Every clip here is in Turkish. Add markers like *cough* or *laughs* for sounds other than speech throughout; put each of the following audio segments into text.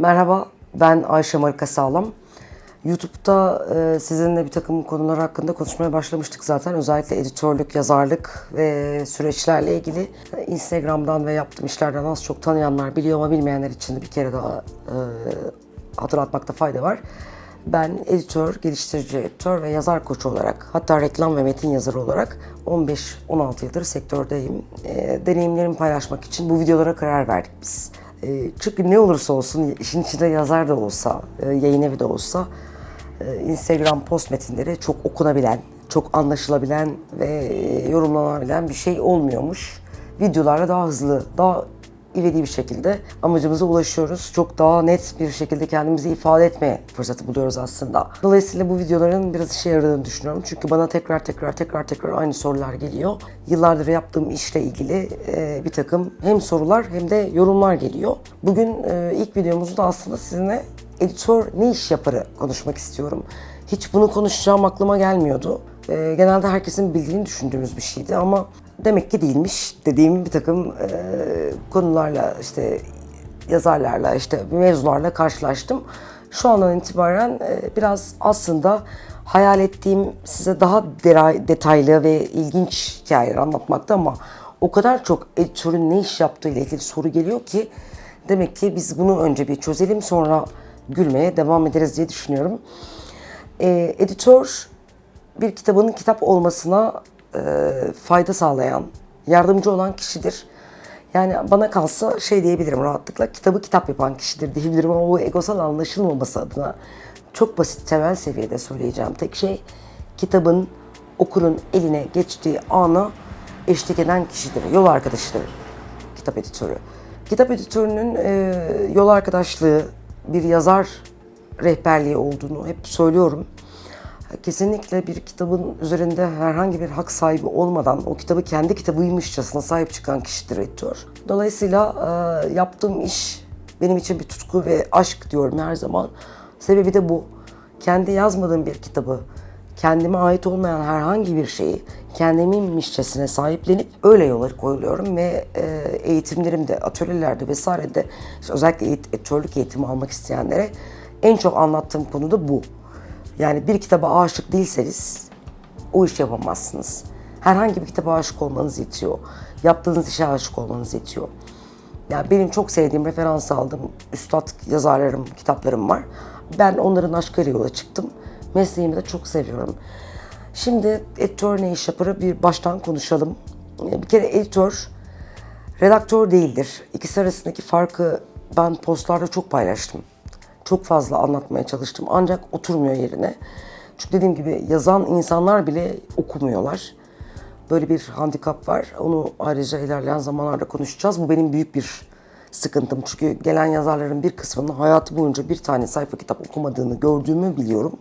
Merhaba, ben Ayşe Marika Sağlam. YouTube'da e, sizinle bir takım konular hakkında konuşmaya başlamıştık zaten. Özellikle editörlük, yazarlık ve süreçlerle ilgili Instagram'dan ve yaptığım işlerden az çok tanıyanlar biliyor ama bilmeyenler için de bir kere daha e, hatırlatmakta fayda var. Ben editör, geliştirici editör ve yazar koçu olarak hatta reklam ve metin yazarı olarak 15-16 yıldır sektördeyim. E, deneyimlerimi paylaşmak için bu videolara karar verdik biz. E, çünkü ne olursa olsun işin içinde yazar da olsa, e, yayın evi de olsa e, Instagram post metinleri çok okunabilen, çok anlaşılabilen ve yorumlanabilen bir şey olmuyormuş. Videolarla daha hızlı, daha ivedi bir şekilde amacımıza ulaşıyoruz. Çok daha net bir şekilde kendimizi ifade etmeye fırsatı buluyoruz aslında. Dolayısıyla bu videoların biraz işe yaradığını düşünüyorum. Çünkü bana tekrar tekrar tekrar tekrar aynı sorular geliyor. Yıllardır yaptığım işle ilgili e, bir takım hem sorular hem de yorumlar geliyor. Bugün e, ilk videomuzda aslında sizinle editör ne iş yaparı konuşmak istiyorum. Hiç bunu konuşacağım aklıma gelmiyordu. E, genelde herkesin bildiğini düşündüğümüz bir şeydi ama demek ki değilmiş dediğim bir takım e, konularla işte yazarlarla işte mevzularla karşılaştım. Şu andan itibaren e, biraz aslında hayal ettiğim size daha detaylı ve ilginç hikayeler anlatmakta ama o kadar çok editörün ne iş yaptığı ile ilgili soru geliyor ki demek ki biz bunu önce bir çözelim sonra gülmeye devam ederiz diye düşünüyorum. E, editör bir kitabın kitap olmasına e, fayda sağlayan, yardımcı olan kişidir. Yani bana kalsa şey diyebilirim rahatlıkla, kitabı kitap yapan kişidir diyebilirim ama bu egosal anlaşılmaması adına çok basit, temel seviyede söyleyeceğim tek şey, kitabın okurun eline geçtiği ana eşlik eden kişidir, yol arkadaşıdır kitap editörü. Kitap editörünün e, yol arkadaşlığı, bir yazar rehberliği olduğunu hep söylüyorum. Kesinlikle bir kitabın üzerinde herhangi bir hak sahibi olmadan o kitabı kendi kitabıymışçasına sahip çıkan kişidir editör. Dolayısıyla e, yaptığım iş benim için bir tutku ve aşk diyorum her zaman. Sebebi de bu. Kendi yazmadığım bir kitabı, kendime ait olmayan herhangi bir şeyi kendiminmişçesine sahiplenip öyle yola koyuluyorum ve e, eğitimlerimde, atölyelerde vesairede işte özellikle editörlük eğitimi almak isteyenlere en çok anlattığım konu da bu. Yani bir kitaba aşık değilseniz o iş yapamazsınız. Herhangi bir kitaba aşık olmanız yetiyor. Yaptığınız işe aşık olmanız yetiyor. Ya benim çok sevdiğim, referans aldığım üstad yazarlarım, kitaplarım var. Ben onların aşkıyla yola çıktım. Mesleğimi de çok seviyorum. Şimdi editör iş yaparı bir baştan konuşalım. Bir kere editör redaktör değildir. İkisi arasındaki farkı ben postlarda çok paylaştım. Çok fazla anlatmaya çalıştım ancak oturmuyor yerine. Çünkü dediğim gibi yazan insanlar bile okumuyorlar. Böyle bir handikap var. Onu ayrıca ilerleyen zamanlarda konuşacağız. Bu benim büyük bir sıkıntım. Çünkü gelen yazarların bir kısmının hayatı boyunca bir tane sayfa kitap okumadığını gördüğümü biliyorum.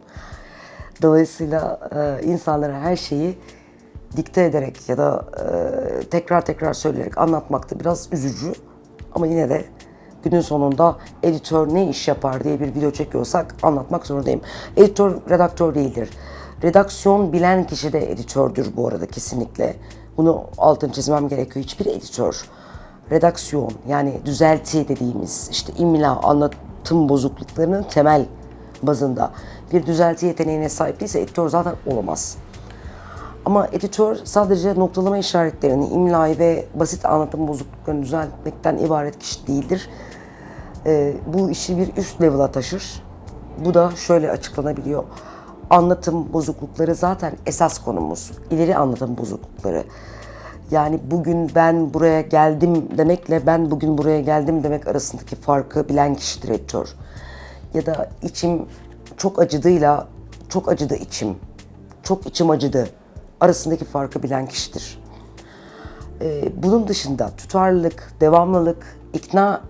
Dolayısıyla e, insanlara her şeyi dikte ederek ya da e, tekrar tekrar söyleyerek anlatmak da biraz üzücü. Ama yine de günün sonunda editör ne iş yapar diye bir video çekiyorsak anlatmak zorundayım. Editör redaktör değildir. Redaksiyon bilen kişi de editördür bu arada kesinlikle. Bunu altını çizmem gerekiyor. Hiçbir editör redaksiyon yani düzelti dediğimiz işte imla, anlatım bozukluklarının temel bazında bir düzelti yeteneğine sahip değilse editör zaten olamaz. Ama editör sadece noktalama işaretlerini, imlayı ve basit anlatım bozukluklarını düzeltmekten ibaret kişi değildir. Ee, bu işi bir üst level'a taşır. Bu da şöyle açıklanabiliyor. Anlatım bozuklukları zaten esas konumuz. İleri anlatım bozuklukları. Yani bugün ben buraya geldim demekle ben bugün buraya geldim demek arasındaki farkı bilen kişidir editör. Ya da içim çok acıdığıyla çok acıdı içim, çok içim acıdı arasındaki farkı bilen kişidir. Ee, bunun dışında tutarlılık, devamlılık, ikna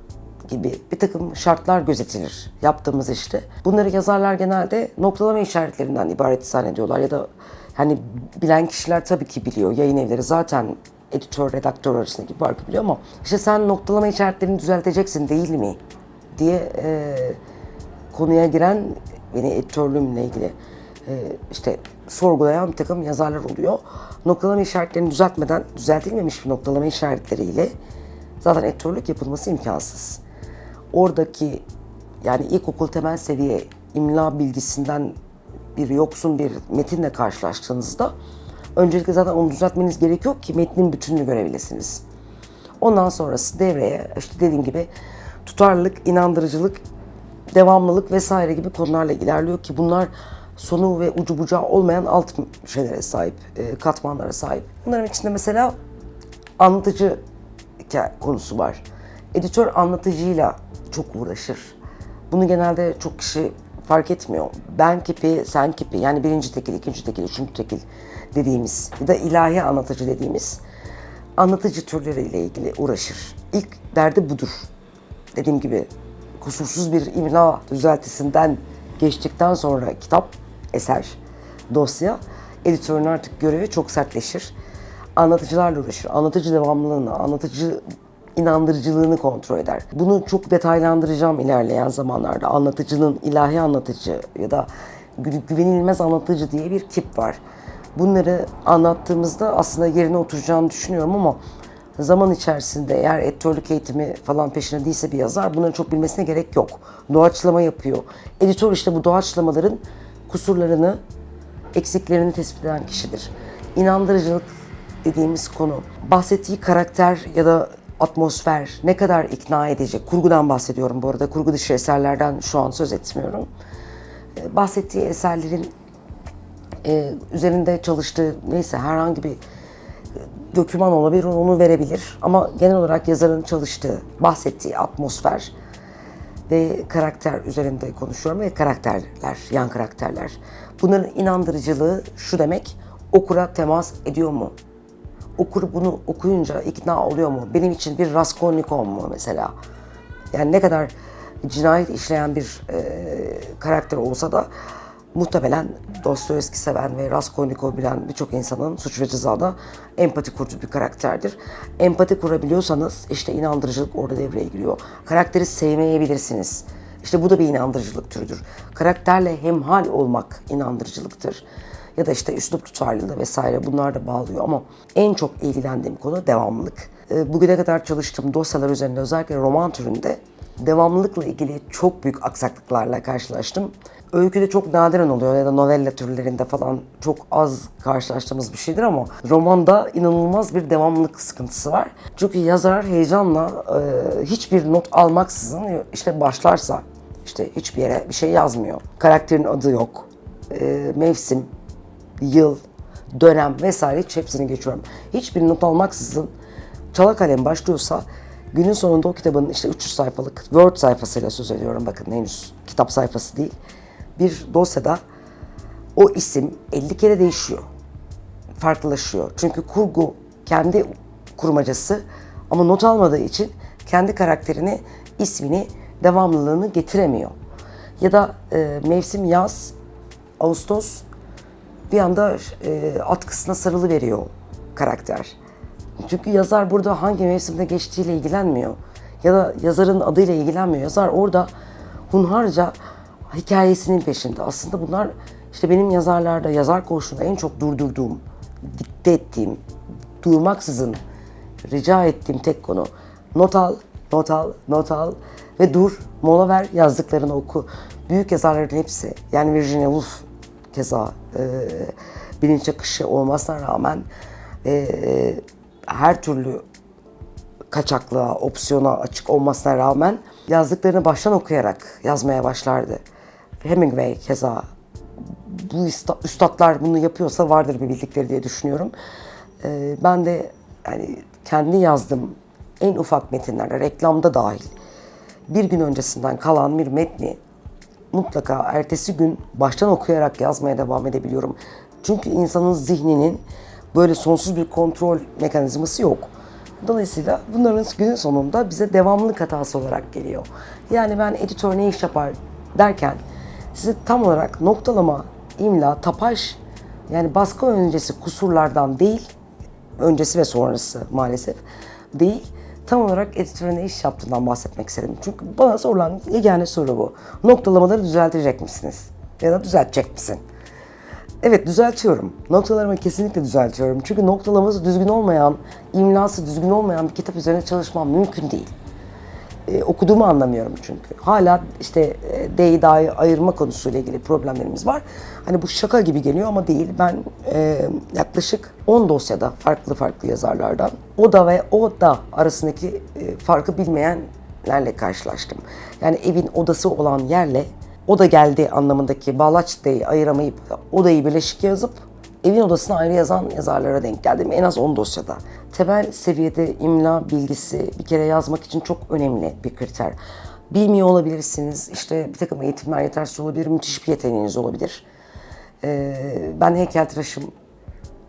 gibi bir takım şartlar gözetilir yaptığımız işte. Bunları yazarlar genelde noktalama işaretlerinden ibaret zannediyorlar ya da hani bilen kişiler tabii ki biliyor. Yayın evleri zaten editör, redaktör arasındaki farkı biliyor ama işte sen noktalama işaretlerini düzelteceksin değil mi diye e, konuya giren beni editörlüğümle ilgili işte sorgulayan bir takım yazarlar oluyor. Noktalama işaretlerini düzeltmeden düzeltilmemiş bir noktalama işaretleriyle zaten editörlük yapılması imkansız. Oradaki yani ilkokul temel seviye imla bilgisinden bir yoksun bir metinle karşılaştığınızda öncelikle zaten onu düzeltmeniz gerekiyor ki metnin bütününü görebilirsiniz. Ondan sonrası devreye işte dediğim gibi tutarlılık, inandırıcılık, devamlılık vesaire gibi konularla ilerliyor ki bunlar sonu ve ucu bucağı olmayan alt şeylere sahip, e, katmanlara sahip. Bunların içinde mesela anlatıcı konusu var. Editör anlatıcıyla çok uğraşır. Bunu genelde çok kişi fark etmiyor. Ben kipi, sen kipi yani birinci tekil, ikinci tekil, üçüncü tekil dediğimiz ya da ilahi anlatıcı dediğimiz anlatıcı türleriyle ilgili uğraşır. İlk derdi budur. Dediğim gibi kusursuz bir imla düzeltisinden geçtikten sonra kitap, eser, dosya, editörün artık görevi çok sertleşir. Anlatıcılarla uğraşır. Anlatıcı devamlılığını, anlatıcı inandırıcılığını kontrol eder. Bunu çok detaylandıracağım ilerleyen zamanlarda. Anlatıcının ilahi anlatıcı ya da gü- güvenilmez anlatıcı diye bir tip var. Bunları anlattığımızda aslında yerine oturacağını düşünüyorum ama zaman içerisinde eğer editörlük eğitimi falan peşinde değilse bir yazar bunları çok bilmesine gerek yok. Doğaçlama yapıyor. Editör işte bu doğaçlamaların kusurlarını, eksiklerini tespit eden kişidir. İnandırıcılık dediğimiz konu bahsettiği karakter ya da atmosfer ne kadar ikna edecek. Kurgudan bahsediyorum bu arada. Kurgu dışı eserlerden şu an söz etmiyorum. Ee, Bahsettiği eserlerin e, üzerinde çalıştığı neyse herhangi bir e, doküman olabilir onu verebilir. Ama genel olarak yazarın çalıştığı, bahsettiği atmosfer ve karakter üzerinde konuşuyorum ve karakterler, yan karakterler. Bunların inandırıcılığı şu demek, okura temas ediyor mu? Okur bunu okuyunca ikna oluyor mu? Benim için bir Raskolnikov mu mesela? Yani ne kadar cinayet işleyen bir e, karakter olsa da muhtemelen Dostoyevski seven ve Raskolnikov bilen birçok insanın suç ve cezada empati kurduğu bir karakterdir. Empati kurabiliyorsanız işte inandırıcılık orada devreye giriyor. Karakteri sevmeyebilirsiniz. İşte bu da bir inandırıcılık türüdür. Karakterle hemhal olmak inandırıcılıktır. Ya da işte üslup tutarlılığı vesaire bunlar da bağlıyor ama en çok ilgilendiğim konu devamlılık. Ee, Bugüne kadar çalıştığım dosyalar üzerinde özellikle roman türünde devamlılıkla ilgili çok büyük aksaklıklarla karşılaştım. Öyküde çok nadiren oluyor ya da novella türlerinde falan çok az karşılaştığımız bir şeydir ama romanda inanılmaz bir devamlılık sıkıntısı var. Çünkü yazar heyecanla e, hiçbir not almaksızın işte başlarsa işte hiçbir yere bir şey yazmıyor. Karakterin adı yok. E, mevsim, yıl, dönem vesaire hiç hepsini geçiyorum. Hiçbir not almaksızın çala kalem başlıyorsa günün sonunda o kitabın işte 300 sayfalık Word sayfasıyla söz ediyorum bakın henüz kitap sayfası değil. Bir dosyada o isim 50 kere değişiyor. Farklılaşıyor. Çünkü kurgu kendi kurmacası ama not almadığı için kendi karakterini, ismini, devamlılığını getiremiyor. Ya da e, mevsim yaz, Ağustos bir anda e, atkısına sarılı veriyor karakter. Çünkü yazar burada hangi mevsimde geçtiğiyle ilgilenmiyor. Ya da yazarın adıyla ilgilenmiyor. Yazar orada hunharca hikayesinin peşinde. Aslında bunlar işte benim yazarlarda, yazar koğuşunda en çok durdurduğum, dikte ettiğim, durmaksızın rica ettiğim tek konu. Not al, not al, not al ve dur, mola ver, yazdıklarını oku. Büyük yazarların hepsi, yani Virginia Woolf keza e, bilinç akışı olmasına rağmen e, her türlü kaçaklığa, opsiyona açık olmasına rağmen yazdıklarını baştan okuyarak yazmaya başlardı. Hemingway keza bu üsta- üstadlar bunu yapıyorsa vardır bir bildikleri diye düşünüyorum. Ee, ben de yani kendi yazdığım en ufak metinlerde, reklamda dahil bir gün öncesinden kalan bir metni mutlaka ertesi gün baştan okuyarak yazmaya devam edebiliyorum. Çünkü insanın zihninin böyle sonsuz bir kontrol mekanizması yok. Dolayısıyla bunların günün sonunda bize devamlılık hatası olarak geliyor. Yani ben editör ne iş yapar derken size tam olarak noktalama, imla, tapaj yani baskı öncesi kusurlardan değil, öncesi ve sonrası maalesef değil, tam olarak editörün ne iş yaptığından bahsetmek istedim. Çünkü bana sorulan yegane soru bu. Noktalamaları düzeltecek misiniz? Ya da düzeltecek misin? Evet düzeltiyorum. Noktalarımı kesinlikle düzeltiyorum. Çünkü noktalaması düzgün olmayan, imlası düzgün olmayan bir kitap üzerine çalışmam mümkün değil. e, okuduğumu anlamıyorum çünkü. Hala işte e, D'yi D'yi ayırma konusuyla ilgili problemlerimiz var. Hani bu şaka gibi geliyor ama değil. Ben e, yaklaşık 10 dosyada farklı farklı yazarlardan o da ve o da arasındaki e, farkı bilmeyenlerle karşılaştım. Yani evin odası olan yerle o da geldi anlamındaki bağlaç D'yi ayıramayıp odayı birleşik yazıp evin odasına ayrı yazan yazarlara denk geldim. En az 10 dosyada. Temel seviyede imla bilgisi bir kere yazmak için çok önemli bir kriter. Bilmiyor olabilirsiniz. İşte bir takım eğitimler yetersiz olabilir. Müthiş bir yeteneğiniz olabilir. Ee, ben heykeltıraşım.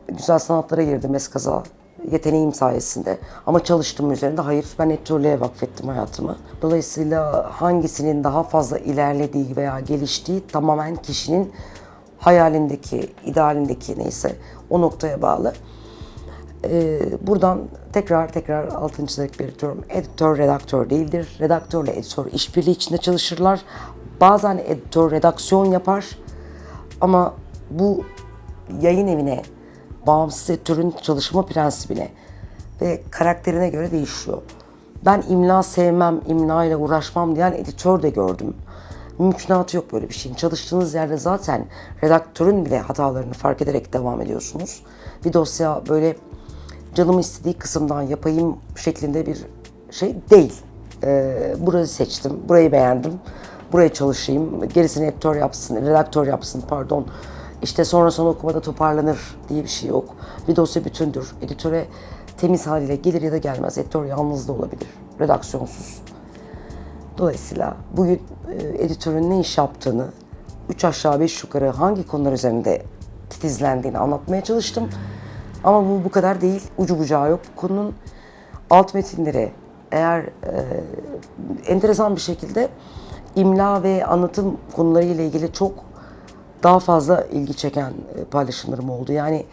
Güzel sanatlara girdim eskaza yeteneğim sayesinde. Ama çalıştığım üzerinde hayır ben editörlüğe vakfettim hayatımı. Dolayısıyla hangisinin daha fazla ilerlediği veya geliştiği tamamen kişinin hayalindeki, idealindeki neyse o noktaya bağlı. Ee, buradan tekrar tekrar altını çizerek belirtiyorum. Editör redaktör değildir. Redaktörle editör işbirliği içinde çalışırlar. Bazen editör redaksiyon yapar. Ama bu yayın evine, bağımsız editörün çalışma prensibine ve karakterine göre değişiyor. Ben imla sevmem, imla ile uğraşmam diyen editör de gördüm. Mümkünatı yok böyle bir şeyin. Çalıştığınız yerde zaten redaktörün bile hatalarını fark ederek devam ediyorsunuz. Bir dosya böyle canım istediği kısımdan yapayım şeklinde bir şey değil. Ee, burayı seçtim, burayı beğendim, buraya çalışayım, gerisini editör yapsın, redaktör yapsın pardon. İşte sonra son okumada toparlanır diye bir şey yok. Bir dosya bütündür. Editöre temiz haliyle gelir ya da gelmez. Editör yalnız da olabilir, redaksiyonsuz. Dolayısıyla bugün e, editörün ne iş yaptığını, üç aşağı beş yukarı hangi konular üzerinde titizlendiğini anlatmaya çalıştım. Ama bu bu kadar değil, ucu bucağı yok. Konunun alt metinleri eğer e, enteresan bir şekilde imla ve anlatım konularıyla ilgili çok daha fazla ilgi çeken e, paylaşımlarım oldu. Yani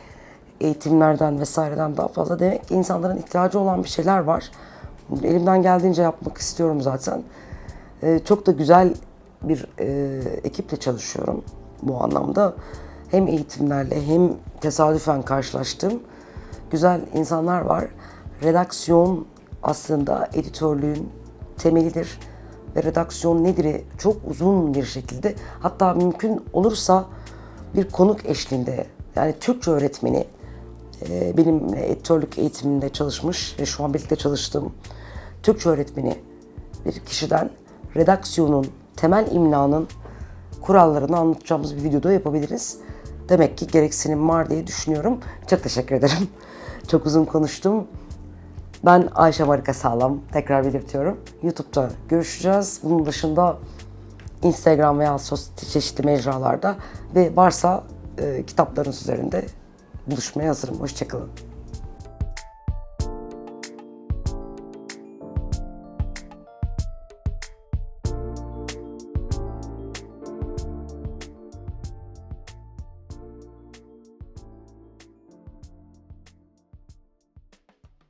eğitimlerden vesaireden daha fazla demek ki insanların ihtiyacı olan bir şeyler var. Elimden geldiğince yapmak istiyorum zaten. E, çok da güzel bir e, ekiple çalışıyorum bu anlamda. Hem eğitimlerle hem tesadüfen karşılaştığım güzel insanlar var. Redaksiyon aslında editörlüğün temelidir redaksiyon nedir çok uzun bir şekilde hatta mümkün olursa bir konuk eşliğinde yani Türkçe öğretmeni e, benim editörlük eğitiminde çalışmış ve şu an birlikte çalıştığım Türkçe öğretmeni bir kişiden redaksiyonun, temel imlanın kurallarını anlatacağımız bir videoda yapabiliriz. Demek ki gereksinim var diye düşünüyorum. Çok teşekkür ederim. *laughs* Çok uzun konuştum. Ben Ayşe Marika Sağlam. Tekrar belirtiyorum. YouTube'da görüşeceğiz. Bunun dışında Instagram veya sosyal çeşitli mecralarda ve varsa e, kitaplarınız üzerinde buluşmaya hazırım. Hoşçakalın.